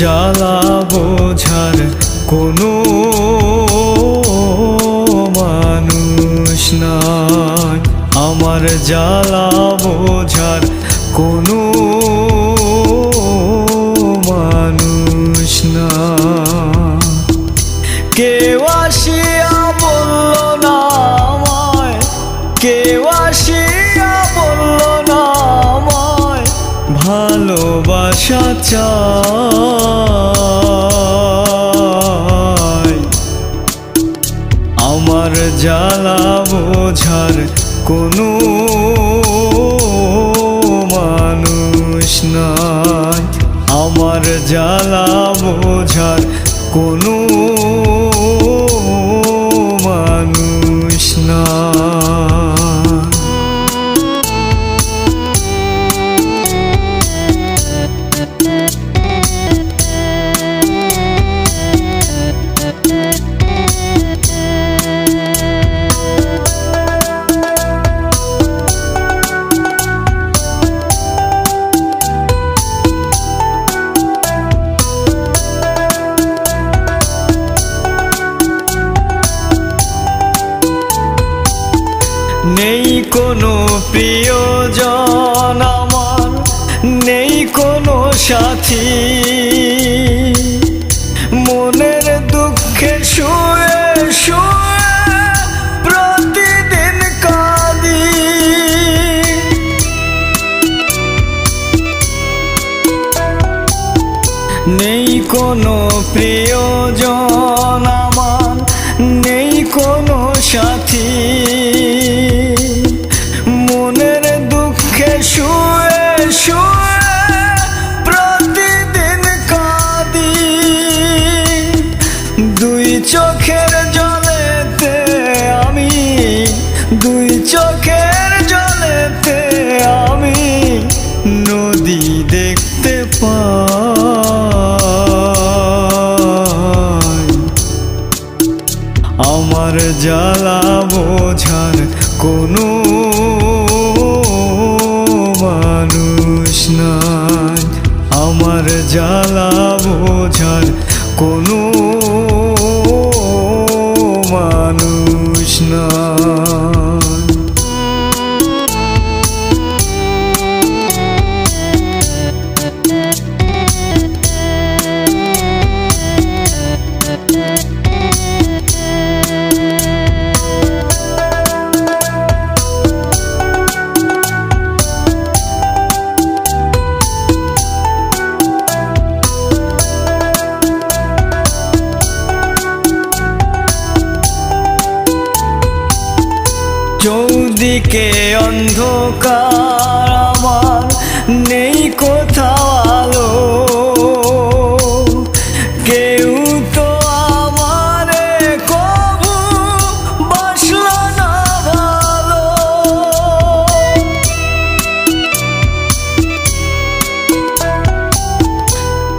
জ্বালা বোঝার কোনো মানুষ নাই। আমার জ্বালা বোঝার কোনো মানুষ না কেউ আসিয়া বলল, না আমায়। কেউ আসিয়া বলল, না আমায়। ভালোবাসা চাই। আমার জ্বালা বোঝার কোনো মানুষ নাই। আমার জ্বালা বোঝার কোনো মানুষ নাই। প্রিয়জন আমার নেই কোনো সাথী। চোখের জলেতে আমি, দুই চোখের জলেতে আমি নদী দেখতে পাই। আমার জ্বালা বোঝার কোনো মানুষ নাই। আমার জ্বালা বোঝার কোনো মানুষ চৌদিকে অন্ধকার আমার নেই কোথাও আলো। কেউ তো আমারে কবু বাসল না ভালো।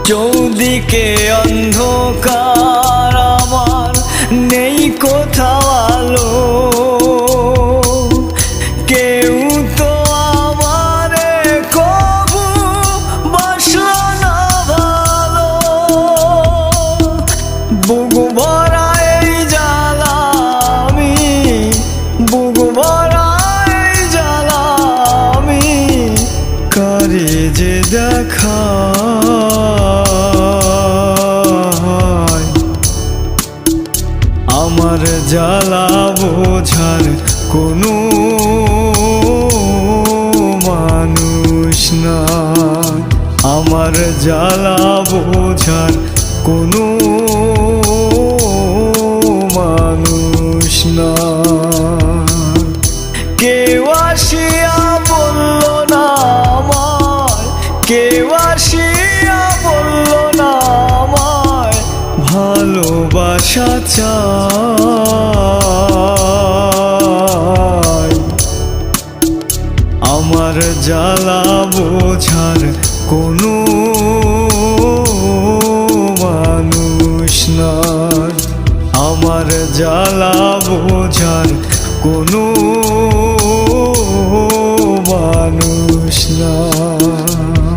চৌদিকে অন্ধকার আমার নেই কোথাও আলো। আমার জ্বালা বোঝার কোনো মানুষ না আমার জ্বালা বোঝার কোনো মানুষ না কেউ আসিয়া বলল, না আমায়। কেউ আসিয়া বলল, না আমায়। ভালোবাসা চাই কোনো মানুষ নয়। আমার জ্বালা বোঝার কোনো মানুষ নয়।